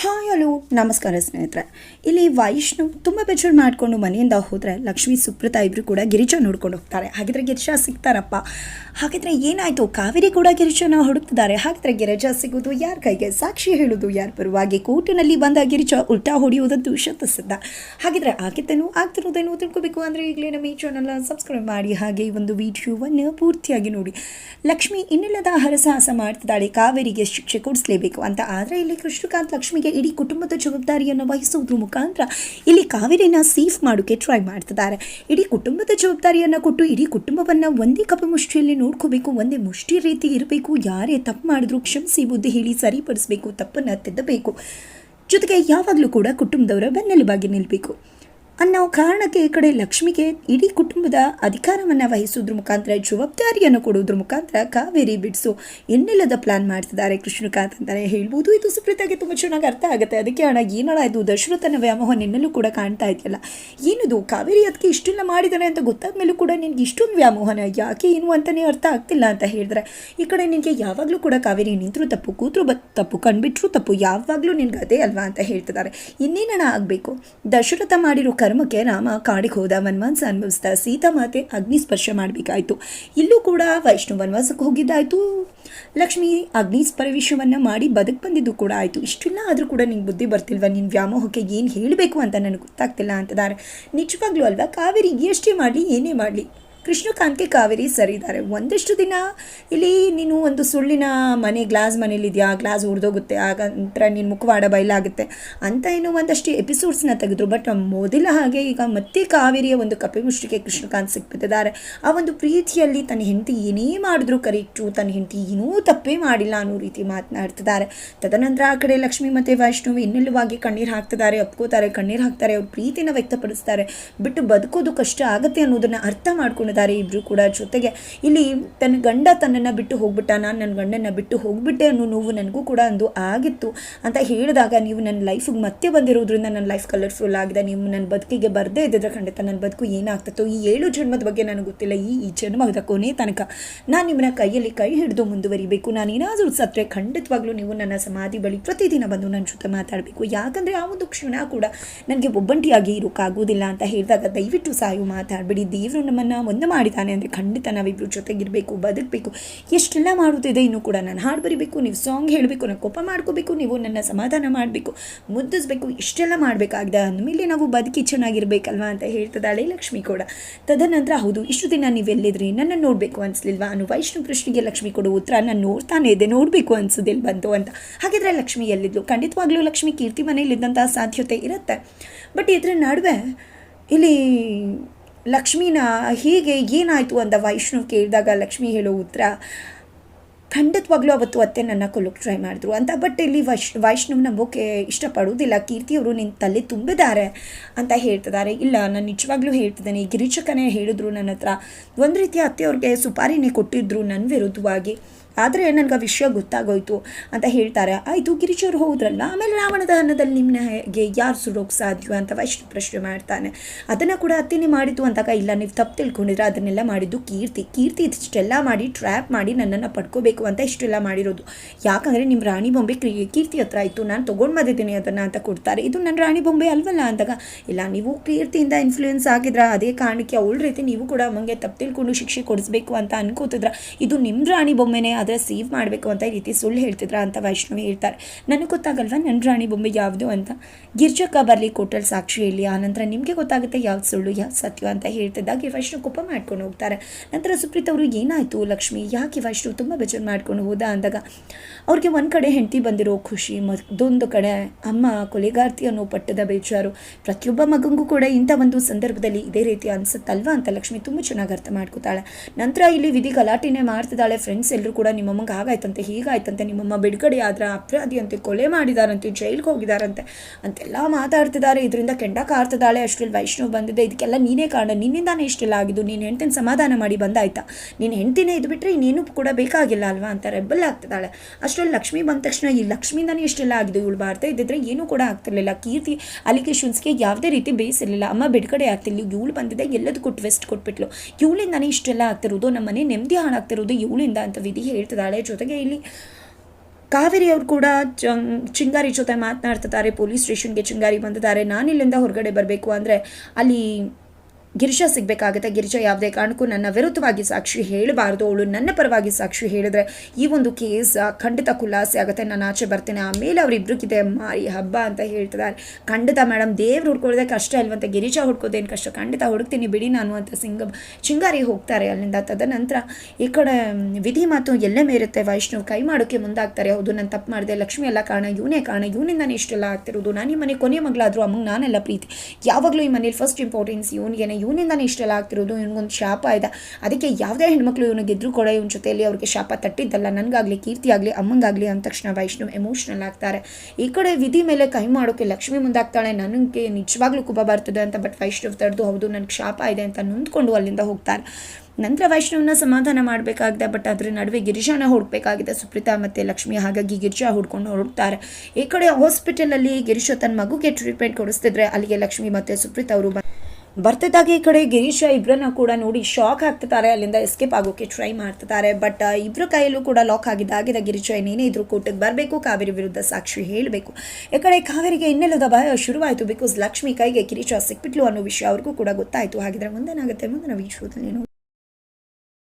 Hi hello. ನಮಸ್ಕಾರ ಸ್ನೇಹಿತರೆ. ಇಲ್ಲಿ ವೈಷ್ಣು ತುಂಬ ಬೇಜಾರು ಮಾಡಿಕೊಂಡು ಮನೆಯಿಂದ ಹೋದರೆ ಲಕ್ಷ್ಮಿ, ಸುಪ್ರತಾ ಇಬ್ಬರು ಕೂಡ ಗಿರಿಜಾ ನೋಡ್ಕೊಂಡು ಹೋಗ್ತಾರೆ. ಹಾಗಿದ್ರೆ ಗಿರಿಜಾ ಸಿಗ್ತಾರಪ್ಪ. ಹಾಗಿದ್ರೆ ಏನಾಯಿತು? ಕಾವೇರಿ ಕೂಡ ಗಿರಿಜಾನ ಹುಡುಕ್ತಿದ್ದಾರೆ. ಹಾಗಿದ್ರೆ ಗಿರಿಜಾ ಸಿಗೋದು ಯಾರ ಕೈಗೆ? ಸಾಕ್ಷಿ ಹೇಳೋದು ಯಾರ ಪರವಾಗಿ? ಕೋರ್ಟಿನಲ್ಲಿ ಬಂದ ಗಿರಿಜಾ ಉಲ್ಟಾ ಹೊಡೆಯುವುದಂತೂ ಶತಸಿದ್ದ ಹಾಗಿದ್ರೆ ಆಗಿದ್ದೇನು ಆಗ್ತಿರೋದೇನು ತಿಳ್ಕೊಬೇಕು ಅಂದರೆ ಈಗಲೇ ನಮ್ಮ ಈ ಚಾನಲ್ನ ಸಬ್ಸ್ಕ್ರೈಬ್ ಮಾಡಿ. ಹಾಗೆ ಈ ಒಂದು ವಿಡಿಯೋವನ್ನು ಪೂರ್ತಿಯಾಗಿ ನೋಡಿ. ಲಕ್ಷ್ಮಿ ಇನ್ನಿಲ್ಲದ ಹರಸಾಹಸ ಮಾಡ್ತಿದ್ದಾಳೆ. ಕಾವೇರಿಗೆ ಶಿಕ್ಷೆ ಕೊಡಿಸ್ಲೇಬೇಕು ಅಂತ. ಆದರೆ ಇಲ್ಲಿ ಕೃಷ್ಣಕಾಂತ್ ಲಕ್ಷ್ಮಿಗೆ ಇಡೀ ಕುಟುಂಬದ ಜವಾಬ್ದಾರಿಯನ್ನು ವಹಿಸುವುದ್ರ ಮುಖಾಂತರ ಇಲ್ಲಿ ಕಾವೇರಿನ ಸೇಫ್ ಮಾಡೋಕೆ ಟ್ರೈ ಮಾಡ್ತಿದ್ದಾರೆ. ಇಡೀ ಕುಟುಂಬದ ಜವಾಬ್ದಾರಿಯನ್ನು ಕೊಟ್ಟು ಇಡೀ ಕುಟುಂಬವನ್ನು ಒಂದೇ ಕಪ್ಪು ಮುಷ್ಟಿಯಲ್ಲಿ ನೋಡ್ಕೋಬೇಕು, ಒಂದೇ ಮುಷ್ಟಿ ರೀತಿ ಇರಬೇಕು, ಯಾರೇ ತಪ್ಪು ಮಾಡಿದ್ರು ಕ್ಷಮಿಸಿ ಬುದ್ಧಿ ಹೇಳಿ ಸರಿಪಡಿಸಬೇಕು, ತಪ್ಪನ್ನು ತಿದ್ದಬೇಕು. ಜೊತೆಗೆ ಯಾವಾಗಲೂ ಕೂಡ ಕುಟುಂಬದವರ ಬೆನ್ನೆಲುಬಾಗಿ ನಿಲ್ಲಬೇಕು ಅನ್ನೋ ಕಾರಣಕ್ಕೆ ಈ ಕಡೆ ಲಕ್ಷ್ಮಿಗೆ ಇಡೀ ಕುಟುಂಬದ ಅಧಿಕಾರವನ್ನು ವಹಿಸೋದ್ರ ಮುಖಾಂತರ, ಜವಾಬ್ದಾರಿಯನ್ನು ಕೊಡೋದ್ರ ಮುಖಾಂತರ ಕಾವೇರಿ ಬಿಡಿಸು ಎನ್ನೆಲ್ಲದ ಪ್ಲಾನ್ ಮಾಡ್ತಿದ್ದಾರೆ ಕೃಷ್ಣಕಾಂತ್ ಅಂತಲೇ ಹೇಳ್ಬೋದು. ಇದು ಸುಪ್ರೀತಾಗೆ ತುಂಬ ಚೆನ್ನಾಗಿ ಅರ್ಥ ಆಗುತ್ತೆ. ಅದಕ್ಕೆ ಹಣ ಏನಳ ಇದು ದಶರಥನ ವ್ಯಾಮೋಹ ನಿನ್ನಲ್ಲೂ ಕೂಡ ಕಾಣ್ತಾ ಇದೆಯಲ್ಲ? ಏನಿದು, ಕಾವೇರಿ ಅದಕ್ಕೆ ಇಷ್ಟೆಲ್ಲ ಮಾಡಿದಾನೆ ಅಂತ ಗೊತ್ತಾದ ಮೇಲೂ ಕೂಡ ನಿನಗೆ ಇಷ್ಟೊಂದು ವ್ಯಾಮೋಹನ ಯಾಕೆ ಏನು ಅಂತಲೇ ಅರ್ಥ ಆಗ್ತಿಲ್ಲ ಅಂತ ಹೇಳಿದ್ರೆ ಈ ಕಡೆ ನಿನಗೆ ಯಾವಾಗಲೂ ಕೂಡ ಕಾವೇರಿ ನಿಂತರೂ ತಪ್ಪು, ಕೂತರು ಬ, ತಪ್ಪು ಕಂಡುಬಿಟ್ರು ತಪ್ಪು, ಯಾವಾಗಲೂ ನಿನಗೆ ಅದೇ ಅಲ್ವಾ ಅಂತ ಹೇಳ್ತಿದ್ದಾರೆ. ಇನ್ನೇನಣ ಆಗಬೇಕು? ದಶರಥ ಮಾಡಿರೋ ಕರ್ಮಕ್ಕೆ ರಾಮ ಕಾಡಿಗೆ ಹೋದ ವನವಾಸ ಅನುಭವಿಸ್ತಾ ಸೀತಾ ಮಾತೆ ಅಗ್ನಿ ಸ್ಪರ್ಶ ಮಾಡಬೇಕಾಯ್ತು. ಇಲ್ಲೂ ಕೂಡ ವೈಷ್ಣು ವನವಾಸಕ್ಕೆ ಹೋಗಿದ್ದಾಯ್ತು. ಲಕ್ಷ್ಮಿ ಅಗ್ನಿ ಪ್ರವೇಶವನ್ನು ಮಾಡಿ ಬದುಕು ಬಂದಿದ್ದು ಕೂಡ ಆಯಿತು. ಇಷ್ಟಿಲ್ಲ ಆದರೂ ಕೂಡ ನಿಂಗೆ ಬುದ್ಧಿ ಬರ್ತಿಲ್ವ? ನಿನ್ನ ವ್ಯಾಮೋಹಕ್ಕೆ ಏನು ಹೇಳಬೇಕು ಅಂತ ನನಗೆ ಗೊತ್ತಾಗ್ತಿಲ್ಲ ಅಂತದಾರೆ. ನಿಜವಾಗ್ಲೂ ಅಲ್ವಾ? ಕಾವೇರಿ ಎಷ್ಟೇ ಮಾಡಲಿ, ಏನೇ ಮಾಡಲಿ? ಕೃಷ್ಣಕಾಂತ್ಗೆ ಕಾವೇರಿ ಸರಿದ್ದಾರೆ ಒಂದಷ್ಟು ದಿನ ಇಲ್ಲಿ ನೀನು ಒಂದು ಸುಳ್ಳಿನ ಮನೆ, ಗ್ಲಾಸ್ ಮನೇಲಿದೆಯಾ ಗ್ಲಾಸ್ ಉರಿದೋಗುತ್ತೆ. ಆಗ ನಂತರ ನೀನು ಮುಖವಾಡ ಬಯಲಾಗುತ್ತೆ ಅಂತ ಏನೋ ಒಂದಷ್ಟು ಎಪಿಸೋಡ್ಸ್ನ ತೆಗೆದ್ರು. ಬಟ್ ಮೊದಲ ಹಾಗೆ ಈಗ ಮತ್ತೆ ಕಾವೇರಿಯ ಒಂದು ಕಪೆ ಮುಷ್ಟಿಗೆ ಕೃಷ್ಣಕಾಂತ್ ಸಿಕ್ಬಿಟ್ಟಿದ್ದಾರೆ. ಆ ಒಂದು ಪ್ರೀತಿಯಲ್ಲಿ ತನ್ನ ಹೆಂಡತಿ ಏನೇ ಮಾಡಿದ್ರು ಕರೆಕ್ಟು, ತನ್ನ ಹೆಂಡತಿ ಏನೂ ತಪ್ಪೇ ಮಾಡಿಲ್ಲ ಅನ್ನೋ ರೀತಿ ಮಾತನಾಡ್ತಿದ್ದಾರೆ. ತದನಂತರ ಆ ಕಡೆ ಲಕ್ಷ್ಮಿ ಮತ್ತು ವೈಷ್ಣವಿ ಇನ್ನೆಲ್ಲವಾಗಿ ಕಣ್ಣೀರು ಹಾಕ್ತಿದ್ದಾರೆ ಅಪ್ಕೋತಾರೆ ಕಣ್ಣೀರು ಹಾಕ್ತಾರೆ, ಅವ್ರ ಪ್ರೀತಿನ ವ್ಯಕ್ತಪಡಿಸ್ತಾರೆ. ಬಿಟ್ಟು ಬದುಕೋದು ಕಷ್ಟ ಆಗುತ್ತೆ ಅನ್ನೋದನ್ನು ಅರ್ಥ ಮಾಡ್ಕೊಂಡಿದ್ದಾರೆ ಇಬ್ಬರು ಕೂಡ ಜೊತೆಗೆ ಇಲ್ಲಿ ತನ್ನ ಗಂಡ ತನ್ನನ್ನು ಬಿಟ್ಟು ಹೋಗ್ಬಿಟ್ಟ, ನಾನು ನನ್ನ ಗಂಡನ ಬಿಟ್ಟು ಹೋಗ್ಬಿಟ್ಟೆ ಅನ್ನೋ ನೋವು ನನಗೂ ಕೂಡ ಒಂದು ಆಗಿತ್ತು. ಅಂತ ಹೇಳಿದಾಗ ನೀವು ನನ್ನ ಲೈಫಿಗೆ ಮತ್ತೆ ಬಂದಿರೋದ್ರಿಂದ ನನ್ನ ಲೈಫ್ ಕಲರ್ಫುಲ್ ಆಗಿದೆ. ನೀವು ನನ್ನ ಬದುಕಿಗೆ ಬರದೇ ಇದ್ದಿದ್ರೆ ಖಂಡಿತ ನನ್ನ ಬದುಕು ಏನಾಗ್ತಿತ್ತು? ಈ ಏಳು ಜನ್ಮದ ಬಗ್ಗೆ ನನಗೆ ಗೊತ್ತಿಲ್ಲ. ಈ ಈ ಜನ್ಮದ ಕೊನೆ ತನಕ ನಾನು ನಿಮ್ಮನ್ನ ಕೈಯಲ್ಲಿ ಕೈ ಹಿಡಿದು ಮುಂದುವರಿಬೇಕು. ನಾನು ಏನಾದರೂ ಸತ್ರೆ ಖಂಡಿತವಾಗ್ಲೂ ನೀವು ನನ್ನ ಸಮಾಧಿ ಬಳಿ ಪ್ರತಿದಿನ ಬಂದು ನನ್ನ ಜೊತೆ ಮಾತಾಡಬೇಕು. ಯಾಕಂದರೆ ಆ ಒಂದು ಕ್ಷಣ ಕೂಡ ನನಗೆ ಒಬ್ಬಂಟಿಯಾಗಿ ಇರೋಕ್ಕಾಗೋದಿಲ್ಲ ಅಂತ ಹೇಳಿದಾಗ ದಯವಿಟ್ಟು ಸಾಯು ಮಾತಾಡಬೇಡಿ. ದೇವರು ನಮ್ಮನ್ನು ಒಂದು ಮಾಡಿದ್ದಾನೆ ಅಂದರೆ ಖಂಡಿತ ನಾವಿಬ್ಬರು ಜೊತೆಗಿರಬೇಕು, ಬದುಕಬೇಕು. ಎಷ್ಟೆಲ್ಲ ಮಾಡುತ್ತಿದೆ ಇನ್ನೂ ಕೂಡ ನಾನು ಹಾಡು ಬರಿಬೇಕು, ನೀವು ಸಾಂಗ್ ಹೇಳಬೇಕು, ನಾನು ಕೋಪ ಮಾಡ್ಕೋಬೇಕು, ನೀವು ನನ್ನ ಸಮಾಧಾನ ಮಾಡಬೇಕು, ಮುದ್ದಿಸ್ಬೇಕು, ಇಷ್ಟೆಲ್ಲ ಮಾಡಬೇಕಾಗಿದೆ. ಅಂದಮೇಲೆ ನಾವು ಬದುಕಿ ಚೆನ್ನಾಗಿರಬೇಕಲ್ವಾ ಅಂತ ಹೇಳ್ತದಾಳೆ ಲಕ್ಷ್ಮಿ ಕೂಡ. ತದನಂತರ ಹೌದು, ಇಷ್ಟು ದಿನ ನೀವೆಲ್ಲಿದ್ರಿ ನನ್ನ ನೋಡಬೇಕು ಅನಿಸ್ಲಿಲ್ವಾ? ಅನು ವೈಷ್ಣು ಕೃಷ್ಣಿಗೆ ಲಕ್ಷ್ಮಿ ಕೊಡೋ ಉತ್ತರ ನಾನು ನೋಡ್ತಾನೆ ಇದೆ ನೋಡಬೇಕು ಅನ್ಸೋದಿಲ್ಲ ಬಂತು ಅಂತ. ಹಾಗಿದ್ರೆ ಲಕ್ಷ್ಮಿ ಎಲ್ಲಿದ್ಲು? ಖಂಡಿತವಾಗ್ಲೂ ಲಕ್ಷ್ಮಿ ಕೀರ್ತಿ ಮನೆಯಲ್ಲಿದ್ದಂಥ ಸಾಧ್ಯತೆ ಇರುತ್ತೆ. ಬಟ್ ಇದರ ನಡುವೆ ಇಲ್ಲಿ ಲಕ್ಷ್ಮಿನ ಹೀಗೆ ಏನಾಯಿತು ಅಂತ ವೈಷ್ಣವ್ ಕೇಳಿದಾಗ ಲಕ್ಷ್ಮಿ ಹೇಳೋ ಉತ್ತರ, ಖಂಡಿತವಾಗ್ಲೂ ಅವತ್ತು ಅತ್ತೆ ನನ್ನ ಕೊಲ್ಲಕ್ಕೆ ಟ್ರೈ ಮಾಡಿದ್ರು. ಅಂತ ಬಟ್ ಇಲ್ಲಿ ವೈಶ್ ವೈಷ್ಣವ್ ನಂಬೋಕೆ ಇಷ್ಟಪಡೋದಿಲ್ಲ ಕೀರ್ತಿಯವರು ನಿನ್ನ ತಲೆ ತುಂಬಿದ್ದಾರೆ ಅಂತ ಹೇಳ್ತಿದ್ದಾರೆ. ಇಲ್ಲ, ನಾನು ನಿಜವಾಗ್ಲೂ ಹೇಳ್ತಿದ್ದೇನೆ. ಗಿರಿಚಕನೇ ಹೇಳಿದ್ರು ನನ್ನ ಹತ್ರ. ಒಂದು ರೀತಿಯ ಅತ್ತೆಯವ್ರಿಗೆ ಸುಪಾರಿನೇ ಕೊಟ್ಟಿದ್ರು ನನ್ನ ವಿರುದ್ಧವಾಗಿ. ಆದರೆ ನನಗೆ ಆ ವಿಷಯ ಗೊತ್ತಾಗೋಯ್ತು ಅಂತ ಹೇಳ್ತಾರೆ. ಆಯಿತು, ಗಿರಿಜರು ಹೋದ್ರಲ್ಲ, ಆಮೇಲೆ ರಾವಣ ದಹನದಲ್ಲಿ ಹೇಗೆ ಯಾರು ಸುಡೋಕೆ ಸಾಧ್ಯ ಅಂತ ವೈಷ್ಣು ಪ್ರಶ್ನೆ ಮಾಡ್ತಾನೆ. ಅದನ್ನು ಕೂಡ ಅತ್ತೆನೇ ಮಾಡಿದ್ದು ಅಂತಾಗ ಇಲ್ಲ, ನೀವು ತಪ್ಪು ತಿಳ್ಕೊಂಡಿದ್ರೆ ಅದನ್ನೆಲ್ಲ ಮಾಡಿದ್ದು ಕೀರ್ತಿ. ಕೀರ್ತಿ ಇಷ್ಟೆಲ್ಲ ಮಾಡಿ ಟ್ರ್ಯಾಪ್ ಮಾಡಿ ನನ್ನನ್ನು ಪಡ್ಕೋಬೇಕು ಅಂತ ಇಷ್ಟೆಲ್ಲ ಮಾಡಿರೋದು. ಯಾಕಂದರೆ ನಿಮ್ಮ ರಾಣಿ ಬೊಂಬೆ ಕ್ರಿ ಕೀರ್ತಿ ಹತ್ರ ಆಯಿತು, ನಾನು ತೊಗೊಂಡು ಬಂದಿದ್ದೀನಿ ಅದನ್ನು ಅಂತ ಕೊಡ್ತಾರೆ. ಇದು ನನ್ನ ರಾಣಿ ಬೊಂಬೆ ಅಲ್ವಲ್ಲ ಅಂದಾಗ, ಇಲ್ಲ, ನೀವು ಕೀರ್ತಿಯಿಂದ ಇನ್ಫ್ಲೂಯೆನ್ಸ್ ಆಗಿದ್ರೆ, ಅದೇ ಕಾರಣಕ್ಕೆ ಅವಳ ರೀತಿ ನೀವು ಕೂಡ ಅಮ್ಮಂಗೆ ತಪ್ಪು ತಿಳ್ಕೊಂಡು ಶಿಕ್ಷೆ ಕೊಡಿಸ್ಬೇಕು ಅಂತ ಅನ್ಕೋತಿದ್ರ, ಇದು ನಿಮ್ಮ ರಾಣಿ ಬೊಂಬೆನೇ ಆದರೆ ಸೇವ್ ಮಾಡಬೇಕು ಅಂತ ಈ ರೀತಿ ಸುಳ್ಳು ಹೇಳ್ತಿದ್ರ ಅಂತ ವೈಷ್ಣವಿ ಹೇಳ್ತಾರೆ. ನನಗೆ ಗೊತ್ತಾಗಲ್ವಾ? ನನ್ನ ರಾಣಿ ಬೊಂಬೆ ಯಾವುದು ಅಂತ? ಗಿರ್ಜಕ್ಕ ಬರಲಿ ಕೋಟಲ್ ಸಾಕ್ಷಿ ಹೇಳಿ. ಆನಂತರ ನಿಮಗೆ ಗೊತ್ತಾಗುತ್ತೆ ಯಾವ್ದು ಸುಳ್ಳು, ಯಾವ್ದು ಸತ್ಯ ಅಂತ ಹೇಳ್ತಿದ್ದಾಗ ವೈಷ್ಣು ಕೋಪ ಮಾಡ್ಕೊಂಡು ಹೋಗ್ತಾರೆ. ನಂತರ ಸುಪ್ರೀತ್ ಅವರು, ಏನಾಯಿತು ಲಕ್ಷ್ಮಿ? ಯಾಕೆ ವೈಷ್ಣು ತುಂಬ ಬೇಜಾರು ಮಾಡ್ಕೊಂಡು ಹೋದ? ಅಂದಾಗ, ಅವ್ರಿಗೆ ಒಂದು ಕಡೆ ಹೆಂಡತಿ ಬಂದಿರೋ ಖುಷಿ, ಮತ್ತೊಂದು ಕಡೆ ಅಮ್ಮ, ಕೊಲೆಗಾರ್ತಿ ಅನ್ನೋ ಪಟ್ಟದ ಬೇಜಾರು. ಪ್ರತಿಯೊಬ್ಬ ಮಗಂಗೂ ಕೂಡ ಇಂಥ ಒಂದು ಸಂದರ್ಭದಲ್ಲಿ ಇದೇ ರೀತಿ ಅನ್ಸುತ್ತಲ್ವಾ? ಅಂತ ಲಕ್ಷ್ಮಿ ತುಂಬ ಚೆನ್ನಾಗಿ ಅರ್ಥ ಮಾಡ್ಕೋತಾಳೆ. ನಂತರ ಇಲ್ಲಿ ವಿಧಿ ಗಲಾಟೆನೇ ಮಾಡ್ತಿದ್ದಾಳೆ. ಫ್ರೆಂಡ್ಸ್ ಎಲ್ಲರೂ ಕೂಡ ನಿಮ್ಮಮ್ಮಂಗೆ ಹಾಗಾಯ್ತಂತೆ, ಹೀಗಾಯ್ತಂತೆ, ನಿಮ್ಮಮ್ಮ ಬಿಡುಗಡೆ ಆದ್ರೆ ಅಪರಾಧಿ ಅಂತೆ ಕೊಲೆ ಮಾಡಿದಾರಂತೆ, ಜೈಲಿಗೆ ಹೋಗಿದಾರಂತೆ ಅಂತೆಲ್ಲ ಮಾತಾಡ್ತಿದ್ದಾರೆ ಇದರಿಂದ ಕೆಂಡ ಕಾರ್ತದಾಳೆ ಅಷ್ಟರಲ್ಲಿ ವೈಷ್ಣವ್ ಬಂದಿದೆ. ಇದಕ್ಕೆಲ್ಲ ನೀನೇ ಕಾರಣ. ನಿನ್ನಿಂದಾನೇ ಇಷ್ಟೆಲ್ಲ ಆಗಿದ್ದು ನೀನು ಹೆಂಡ್ತಿನ ಸಮಾಧಾನ ಮಾಡಿ ಬಂದಾಯ್ತಾ? ನೀನು ಹೆಂಡ್ತಿನೇ ಇದು ಬಿಟ್ಟರೆ ಇನ್ನೇನು ಕೂಡ ಬೇಕಾಗಿಲ್ಲ ಅಲ್ವಾ ಅಂತ ರೆಬ್ಬಲ್ ಆಗ್ತಿದ್ದಾಳೆ. ಅಷ್ಟರಲ್ಲಿ ಲಕ್ಷ್ಮಿ ಬಂದ ತಕ್ಷಣ ಈ ಲಕ್ಷ್ಮಿಯಿಂದಾನೇ ಇಷ್ಟೆಲ್ಲ ಆಗಿದ್ದು. ಇವಳು ಬಾರ್ತಾ ಇದ್ದಿದ್ರೆ ಏನೂ ಕೂಡ ಆಗ್ತಿರ್ಲಿಲ್ಲ. ಕೀರ್ತಿ ಅಲಿಗೇಷನ್ಸ್ಗೆ ಯಾವುದೇ ರೀತಿ ಬೇಯಿಸಿರಲಿಲ್ಲ. ಅಮ್ಮ ಬಿಡುಗಡೆ ಆಗ್ತಿಲ್ಲ ಇವಳು ಬಂದಿದೆ, ಎಲ್ಲದಕ್ಕೂ ಟ್ವೆಸ್ಟ್ ಕೊಟ್ಬಿಟ್ಲು. ಇವಳಿಂದಾನೇ ಇಷ್ಟೆಲ್ಲ ಆಗ್ತಿರೋದು. ನಮ್ಮ ಮನೆ ನೆಮ್ಮದಿ ಹಾಳಾಗ್ತಿರೋದು ಇವಳಿಂದ ಅಂತ ವಿಧಿ ಹೇಳ್ತಿದ್ದಾಳೆ. ಜೊತೆಗೆ ಇಲ್ಲಿ ಕಾವೇರಿ ಅವರು ಕೂಡ ಚಿಂಗಾರಿ ಜೊತೆ ಮಾತನಾಡ್ತಿದ್ದಾರೆ. ಪೊಲೀಸ್ ಸ್ಟೇಷನ್ಗೆ ಚಿಂಗಾರಿ ಬಂದಿದ್ದಾರೆ. ನಾನಿಲ್ಲಿಂದ ಹೊರಗಡೆ ಬರಬೇಕು ಅಂದರೆ ಅಲ್ಲಿ ಗಿರಿಜಾ ಸಿಗಬೇಕಾಗುತ್ತೆ. ಗಿರಿಜಾ ಯಾವುದೇ ಕಾರಣಕ್ಕೂ ನನ್ನ ವಿರುದ್ಧವಾಗಿ ಸಾಕ್ಷಿ ಹೇಳಬಾರ್ದು. ಅವಳು ನನ್ನ ಪರವಾಗಿ ಸಾಕ್ಷಿ ಹೇಳಿದ್ರೆ ಈ ಒಂದು ಕೇಸ್ ಖಂಡಿತ ಖುಲಾಸೆ ಆಗುತ್ತೆ. ನಾನು ಆಚೆ ಬರ್ತೇನೆ. ಆಮೇಲೆ ಅವರಿಬ್ರಿಗಿದೆ. ಮಾರಿ ಹಬ್ಬ ಅಂತ ಹೇಳ್ತಿದ್ದಾರೆ. ಖಂಡಿತ ಮೇಡಮ್, ದೇವ್ರು ಹುಡ್ಕೊಳ್ಳೋದೇ ಕಷ್ಟ ಇಲ್ವಂತ ಗಿರಿಜಾ ಹುಡ್ಕೋದೇನು ಕಷ್ಟ? ಖಂಡಿತ ಹುಡುಕ್ತೀನಿ ಬಿಡಿ ನಾನು ಅಂತ ಸಿಂಗ ಚಿಂಗಾರಿ ಹೋಗ್ತಾರೆ ಅಲ್ಲಿಂದ. ತದನಂತರ ಈ ಕಡೆ ವಿಧಿ ಮಾತು ಎಲ್ಲೇ ಮೇರುತ್ತೆ? ವೈಷ್ಣವ್ ಕೈ ಮಾಡೋಕ್ಕೆ ಮುಂದಾಗ್ತಾರೆ. ಹೌದು, ನಾನು ತಪ್ಪು ಮಾಡಿದೆ. ಲಕ್ಷ್ಮಿ ಎಲ್ಲ ಕಾರಣ, ಇವನೇ ಕಾರಣ. ಇವನಿಂದಾನೇ ಇಷ್ಟೆಲ್ಲ ಆಗ್ತಿರೋದು. ನಾನು ಈ ಮನೆ ಕೊನೆ ಮಗಳಾದರೂ ಅಮ್ಮಂಗೆ ನಾನೆಲ್ಲ ಪ್ರೀತಿ. ಯಾವಾಗಲೂ ಈ ಮನೇಲಿ ಫಸ್ಟ್ ಇಂಪಾರ್ಟೆನ್ಸ್ ಇವನಿಗೇನೆ. ಇವನಿಂದಾನೇ ಇಷ್ಟೆಲ್ಲ ಆಗ್ತಿರೋದು, ಇವನಿಗೊಂದು ಶಾಪ ಇದೆ. ಅದಕ್ಕೆ ಯಾವುದೇ ಹೆಣ್ಮಕ್ಳು ಇವನಿಗೆ ಗೆದ್ರು ಕೂಡ ಇವನ ಜೊತೆಯಲ್ಲಿ ಅವ್ರಿಗೆ ಶಾಪ ತಟ್ಟಿದ್ದಲ್ಲ. ನನಗಾಗಲಿ ಕೀರ್ತಿ ಆಗಲಿ ಅಮ್ಮಂಗಾಗಲಿ ಅಂದ ತಕ್ಷಣ ವೈಷ್ಣು ಎಮೋಷ್ನಲ್ ಆಗ್ತಾರೆ. ಈ ಕಡೆ ವಿಧಿ ಮೇಲೆ ಕೈ ಮಾಡೋಕ್ಕೆ ಲಕ್ಷ್ಮಿ ಮುಂದಾಗ್ತಾಳೆ. ನನಗೆ ನಿಜವಾಗ್ಲೂ ಕುಬ ಬರ್ತದೆ ಅಂತ ಬಟ್ ವೈಷ್ಣವ್ ತಡೆದು, ಹೌದು, ನನಗೆ ಶಾಪ ಇದೆ ಅಂತ ನೊಂದ್ಕೊಂಡು ಅಲ್ಲಿಂದ ಹೋಗ್ತಾರೆ. ನಂತರ ವೈಷ್ಣವನ್ನ ಸಮಾಧಾನ ಮಾಡಬೇಕಾಗಿದೆ ಬಟ್ ಅದ್ರ ನಡುವೆ ಗಿರಿಜಾನ ಹುಡುಕಬೇಕಾಗಿದೆ. ಸುಪ್ರೀತಾ ಮತ್ತು ಲಕ್ಷ್ಮಿ ಹಾಗಾಗಿ ಗಿರಿಜಾ ಹುಡ್ಕೊಂಡು ಹೊರಡ್ತಾರೆ. ಈ ಕಡೆ ಹಾಸ್ಪಿಟಲಲ್ಲಿ ಗಿರಿಶಾ ತನ್ನ ಮಗುಗೆ ಟ್ರೀಟ್ಮೆಂಟ್ ಕೊಡಿಸ್ತಿದ್ರೆ, ಅಲ್ಲಿಗೆ ಲಕ್ಷ್ಮಿ ಮತ್ತು ಸುಪ್ರೀತಾ ಅವರು ಬರ್ತಿದ್ದಾಗೆ ಈ ಕಡೆ ಗಿರೀಶ ಇಬ್ಬರನ್ನ ಕೂಡ ನೋಡಿ ಶಾಕ್ ಆಗ್ತಿದ್ದಾರೆ. ಅಲ್ಲಿಂದ ಎಸ್ಕೇಪ್ ಆಗೋಕೆ ಟ್ರೈ ಮಾಡ್ತಿದ್ದಾರೆ. ಬಟ್ ಇಬ್ಬರ ಕೈಯಲ್ಲೂ ಕೂಡ ಲಾಕ್ ಆಗಿದ್ದಾಗಿದೆ. ಗಿರೀಶ ಏನೇನೇ ಇದ್ರು ಕೋರ್ಟಿಗೆ ಬರಬೇಕು. ಕಾವೇರಿ ವಿರುದ್ಧ ಸಾಕ್ಷಿ ಹೇಳಬೇಕು. ಈ ಕಡೆ ಕಾವೇರಿಗೆ ಇನ್ನೆಲ್ಲದ ಭಯ ಶುರುವಾಯಿತು ಬಿಕಾಸ್ ಲಕ್ಷ್ಮಿ ಕೈಗೆ ಗಿರೀಶ ಸಿಕ್ಬಿಟ್ಲು ಅನ್ನೋ ವಿಷಯ ಅವ್ರಿಗೂ ಕೂಡ ಗೊತ್ತಾಯಿತು. ಹಾಗಿದ್ರೆ ಮುಂದೇನಾಗುತ್ತೆ? ಮುಂದಿನ ವಿಷಯದಲ್ಲಿ ನೋಡಿ